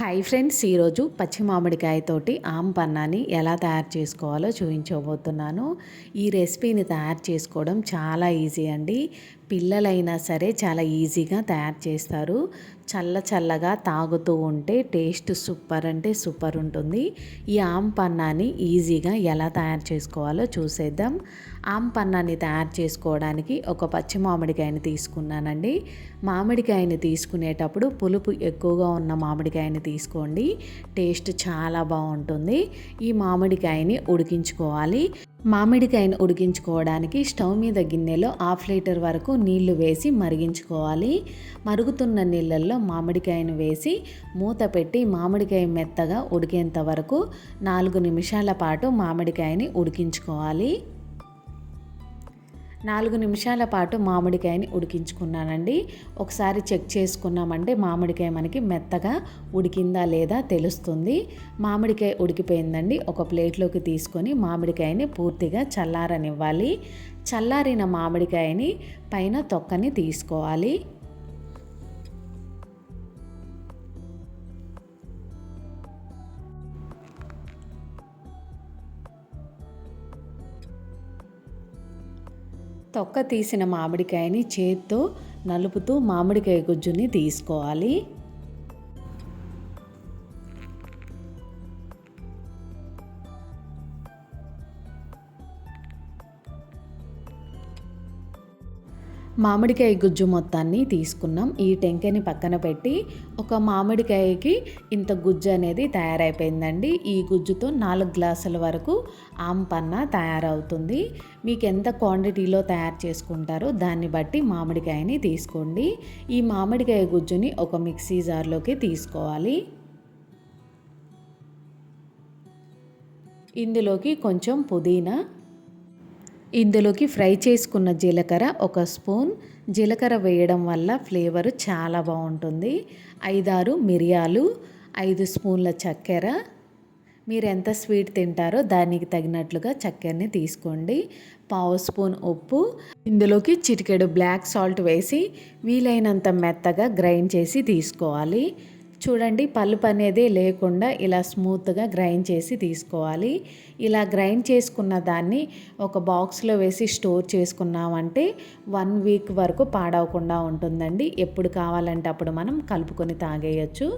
Hi friends ఈరోజు పచ్చి మామిడికాయతోటి ఆమ్ పన్నాని ఎలా తయారు చేసుకోవాలో చూపించబోతున్నాను. ఈ రెసిపీని తయారు చేసుకోవడం చాలా ఈజీ అండి. పిల్లలైనా సరే చాలా ఈజీగా తయారు చేస్తారు. చల్ల చల్లగా తాగుతూ ఉంటే టేస్ట్ సూపర్ అంటే సూపర్ ఉంటుంది. ఈ ఆమ్ పన్నాని ఈజీగా ఎలా తయారు చేసుకోవాలో చూసేద్దాం. ఆమ్ పన్నాన్ని తయారు చేసుకోవడానికి ఒక పచ్చి మామిడికాయని తీసుకున్నానండి. మామిడికాయని తీసుకునేటప్పుడు పులుపు ఎక్కువగా ఉన్న మామిడికాయని తీసుకోండి. టేస్ట్ చాలా బాగుంటుంది. ఈ మామిడికాయని ఉడికించుకోవాలి. మామిడికాయను ఉడికించుకోవడానికి స్టవ్ మీద గిన్నెలో హాఫ్ లీటర్ వరకు నీళ్ళు వేసి మరిగించుకోవాలి. మరుగుతున్న నీళ్ళల్లో మామిడికాయను వేసి మూత పెట్టి మామిడికాయ మెత్తగా ఉడికేంత వరకు నాలుగు నిమిషాల పాటు మామిడికాయని ఉడికించుకోవాలి. నాలుగు నిమిషాల పాటు మామిడికాయని ఉడికించుకున్నానండి. ఒకసారి చెక్ చేసుకున్నామంటే మామిడికాయ మనకి మెత్తగా ఉడికిందా లేదా తెలుస్తుంది. మామిడికాయ ఉడికిపోయిందండి. ఒక ప్లేట్లోకి తీసుకొని మామిడికాయని పూర్తిగా చల్లారనివ్వాలి. చల్లారిన మామిడికాయని పైన తొక్కని తీసుకోవాలి. తొక్క తీసిన మామిడికాయని చేత్తో నలుపుతూ మామిడికాయ గుజ్జుని తీసుకోవాలి. మామిడికాయ గుజ్జు మొత్తాన్ని తీసుకున్నాం. ఈ టెంకని పక్కన పెట్టి ఒక మామిడికాయకి ఇంత గుజ్జు అనేది తయారైపోయిందండి. ఈ గుజ్జుతో నాలుగు గ్లాసుల వరకు ఆంపన్న తయారవుతుంది. మీకు ఎంత క్వాంటిటీలో తయారు చేసుకుంటారో దాన్ని బట్టి మామిడికాయని తీసుకోండి. ఈ మామిడికాయ గుజ్జుని ఒక మిక్సీ జార్లోకి తీసుకోవాలి. ఇందులోకి కొంచెం పుదీనా ఇందులోకి ఫ్రై చేసుకున్న జీలకర్ర ఒక స్పూన్. జీలకర్ర వేయడం వల్ల ఫ్లేవర్ చాలా బాగుంటుంది. ఐదారు మిరియాలు ఐదు స్పూన్ల చక్కెర. మీరు ఎంత స్వీట్ తింటారో దానికి తగినట్లుగా చక్కెరని తీసుకోండి. పావు స్పూన్ ఉప్పు. ఇందులోకి చిటికెడు బ్లాక్ సాల్ట్ వేసి వీలైనంత మెత్తగా గ్రైండ్ చేసి తీసుకోవాలి. చూడండి పలుపు అనేది లేకుండా ఇలా స్మూత్గా గ్రైండ్ చేసి తీసుకోవాలి. ఇలా గ్రైండ్ చేసుకున్న దాన్ని ఒక బాక్స్లో వేసి స్టోర్ చేసుకున్నామంటే వన్ వీక్ వరకు పాడవకుండా ఉంటుందండి. ఎప్పుడు కావాలంటే అప్పుడు మనం కలుపుకొని తాగేయచ్చు.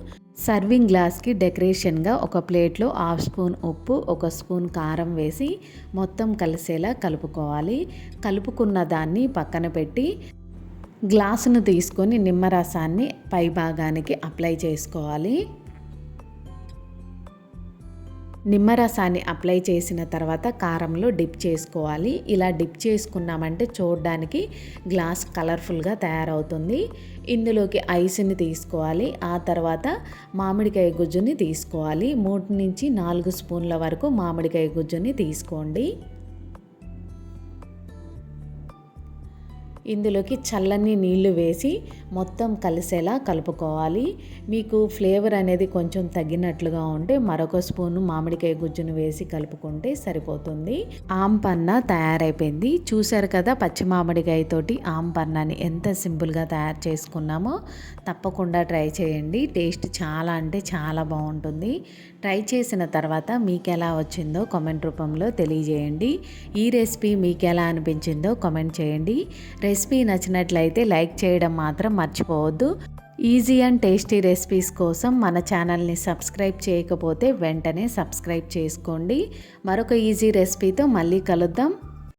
సర్వింగ్ గ్లాస్కి డెకరేషన్గా ఒక ప్లేట్లో హాఫ్ స్పూన్ ఉప్పు ఒక స్పూన్ కారం వేసి మొత్తం కలిసేలా కలుపుకోవాలి. కలుపుకున్న దాన్ని పక్కన పెట్టి గ్లాసును తీసుకొని నిమ్మరసాన్ని పై భాగానికి అప్లై చేసుకోవాలి. నిమ్మరసాన్ని అప్లై చేసిన తర్వాత కారంలో డిప్ చేసుకోవాలి. ఇలా డిప్ చేసుకున్నామంటే చూడడానికి గ్లాస్ కలర్ఫుల్గా తయారవుతుంది. ఇందులోకి ఐస్ని తీసుకోవాలి. ఆ తర్వాత మామిడికాయ గుజ్జుని తీసుకోవాలి. మూడు నుంచి నాలుగు స్పూన్ల వరకు మామిడికాయ గుజ్జుని తీసుకోండి. ఇందులోకి చల్లని నీళ్ళు వేసి మొత్తం కలిసేలా కలుపుకోవాలి. మీకు ఫ్లేవర్ అనేది కొంచెం తగ్గినట్లుగా ఉంటే మరొక స్పూను మామిడికాయ గుజ్జును వేసి కలుపుకుంటే సరిపోతుంది. ఆంపన్న తయారైపోయింది. చూశారు కదా పచ్చి మామిడికాయతోటి ఆంపన్నాని ఎంత సింపుల్గా తయారు చేసుకున్నామో. తప్పకుండా ట్రై చేయండి. టేస్ట్ చాలా అంటే చాలా బాగుంటుంది. ట్రై చేసిన తర్వాత మీకు ఎలా వచ్చిందో కామెంట్ రూపంలో తెలియజేయండి. ఈ రెసిపీ మీకు ఎలా అనిపించిందో కామెంట్ చేయండి. రెసిపీ నచ్చినట్లయితే లైక్ చేయడం మాత్రం మర్చిపోవద్దు. ఈజీ అండ్ టేస్టీ రెసిపీస్ కోసం మన ఛానల్ని సబ్స్క్రైబ్ చేయకపోతే వెంటనే సబ్స్క్రైబ్ చేసుకోండి. మరొక ఈజీ రెసిపీతో మళ్ళీ కలుద్దాం.